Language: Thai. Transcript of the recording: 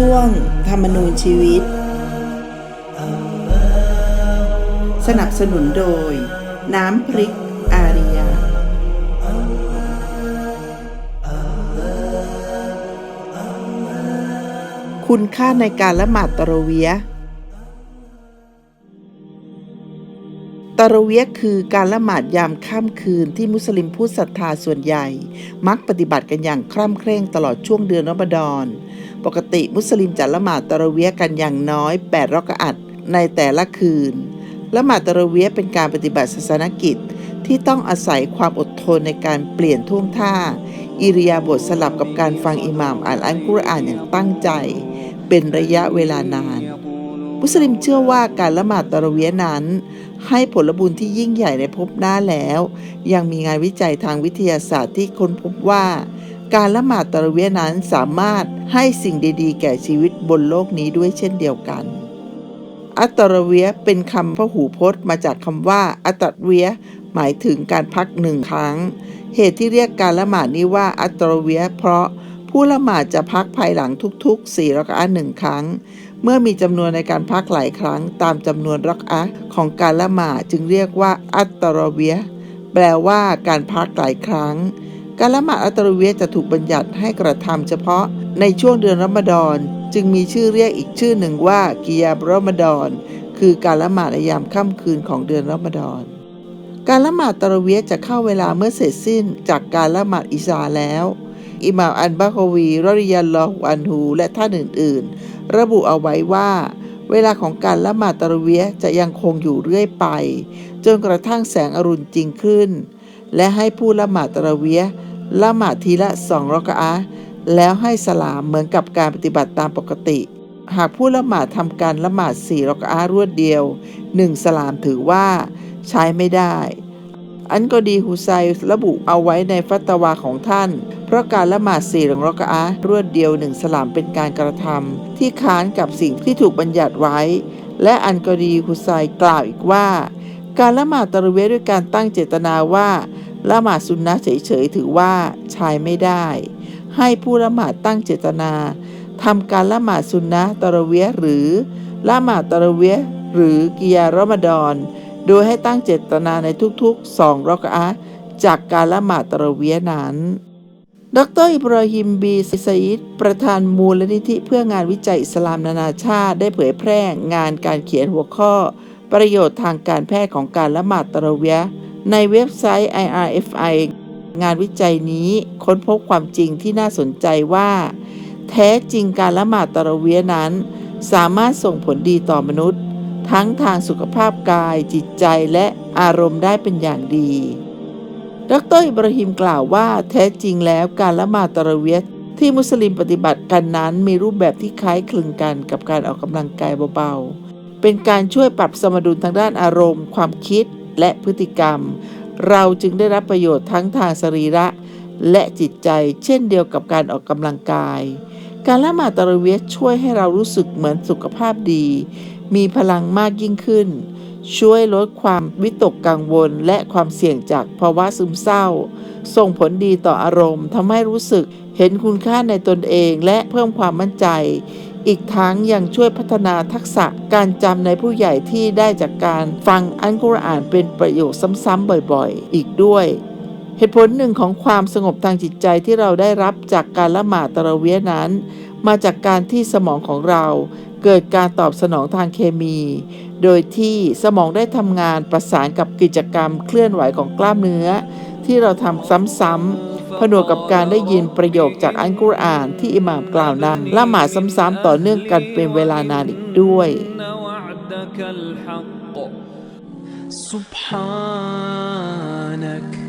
ช่วงธรรมนูญชีวิต สนับสนุนโดย น้ำพริกอาริยา คุณค่าในการละหมาดตะเระเวียตะเระเวียคือการละหมาดยามค่ำคืนที่มุสลิมผู้ศรัทธาส่วนใหญ่ มักปฏิบัติกันอย่างคร่ำเคร่งตลอดช่วงเดือนรอมฎอน ปกติมุสลิมจะละหมาดตะระเวียกันอย่างน้อย 8รอกอัดในแต่ละคืน ละหมาดตะระเวียเป็นการปฏิบัติศาสนกิจ ที่ต้องอาศัยความอดทนในการเปลี่ยนท่วงท่า อิริยาบถสลับกับการฟังอิหม่ามอ่านอัลกุรอานอย่างตั้งใจ เป็นระยะเวลานาน มุสลิมเชื่อว่าการละหมาดตะระเวียนั้น ให้ผลบุญที่ยิ่งใหญ่ในภพหน้าแล้ว ยังมีงานวิจัยทางวิทยาศาสตร์ที่ค้นพบว่า การละหมาดตะเระเวียนั้นสามารถให้สิ่งดีๆ แก่ชีวิตบนโลกนี้ด้วยเช่นเดียวกัน อัตระเวียเป็นคำพหูพจน์มาจากคำว่า อัตตะเวียหมายถึงการพักหนึ่งครั้ง เหตุที่เรียกการละหมาดนี้ว่าอัตระเวียเพราะผู้ละหมาดจะพักภายหลังทุกๆ4รักอะหนึ่งครั้ง เมื่อมีจำนวนในการพักหลายครั้ง ตามจำนวนรักอะของการละหมาดจึงเรียกว่า อัตระเวียแปลว่าการพักหลายครั้ง การละหมาดอัตรเวียจะถูกบัญญัติให้กระทำเฉพาะในช่วงเดือนรอมฎอนจึงมีชื่อเรียกอีกชื่อหนึ่งว่ากิยามรอมฎอนคือการละหมาดในยามค่ำคืนของเดือนรอมฎอนการละหมาดตะเรเวียจะเข้าเวลาเมื่อเสร็จสิ้นจากการละหมาดอิชาแล้ว อิหม่ามอันบะควีรอริยัลลอฮุอันฮูและท่านอื่น ๆ ระบุเอาไว้ว่า เวลาของการละหมาดตะเรเวียจะยังคงอยู่เรื่อยไป จนกระทั่งแสงอรุณจริงขึ้น และให้ผู้ละหมาดตะเรเวีย ละหมาดทีละสองรอกอะแล้วให้สลามเหมือนกับการปฏิบัติตามปกติ หากผู้ละหมาดทำการละหมาดสี่รอกอะรวดเดียวหนึ่งสลามถือว่าใช้ไม่ได้ อันก็ดีฮุไซระบุเอาไว้ในฟัตวาของท่าน เพราะการละหมาดสี่รอกอะรวดเดียวหนึ่งสลามเป็นการกระทำที่ค้านกับสิ่งที่ถูกบัญญัติไว้ และอันก็ดีฮุไซกล่าวอีกว่า การละหมาดตะรเวด้วยการตั้งเจตนาว่า ละหมาดซุนนะเฉยๆถือว่าใช้ไม่ได้ ให้ผู้ละหมาดตั้งเจตนาทำการละหมาดซุนนะตระเวียะหรือละหมาดตระเวียะหรือกิยารอมฎอน โดยให้ตั้งเจตนาในทุกๆสองรอกอะห์จากการละหมาดตระเวียะนั้น ดรอิบราฮิมบีไซยิดประธานมูลนิธิเพื่องานวิจัยอิสลามนานาชาติ ได้เผยแพร่งานการเขียนหัวข้อ ประโยชน์ทางการแพทย์ของการละหมาดตระเวียะ ในเว็บไซต์ IRFI งานวิจัยนี้ค้นพบความจริงที่น่าสนใจว่า แท้จริงการละหมาดตะระเวียนั้น สามารถส่งผลดีต่อมนุษย์ ทั้งทางสุขภาพกาย จิตใจและอารมณ์ได้เป็นอย่างดี ดรอิบราฮิมกล่าวว่าแท้จริงแล้วการละหมาดตะระเวียที่มุสลิมปฏิบัติกันนั้นมีรูปแบบที่คล้ายคลึงกันกับการออกกำลังกายเบาๆ เป็นการช่วยปรับสมดุลทางด้านอารมณ์ ความคิด และพฤติกรรม เราจึงได้รับประโยชน์ทั้งทางสรีระ และจิตใจเช่นเดียวกับการออกกำลังกาย การละหมาดตะเระเวียช่วยให้เรารู้สึกเหมือนสุขภาพดี มีพลังมากยิ่งขึ้น ช่วยลดความวิตกกังวลและความเสี่ยงจากภาวะซึมเศร้า ส่งผลดีต่ออารมณ์ทำให้รู้สึกเห็นคุณค่าในตนเองและเพิ่มความมั่นใจ อีกทั้งยังช่วยพัฒนาทักษะการจำในผู้ใหญ่ที่ได้จากการฟังอัลกุรอานเป็นประโยคซ้ำๆบ่อยๆ อีกด้วย เหตุผลหนึ่งของความสงบทางจิตใจที่เราได้รับจากการละหมาดตะเระเวียนั้น มาจากการที่สมองของเราเกิดการตอบสนองทางเคมี โดยที่สมองได้ทำงานประสานกับกิจกรรมเคลื่อนไหวของกล้ามเนื้อ ที่เราทำซ้ำๆ ผนวกกับการได้ยินประโยคจากอัลกุรอานที่อิหม่ามกล่าวนำละหมาดซ้ำๆต่อเนื่องกันเป็นเวลานานอีกด้วย إن وعدك الحق سبحانك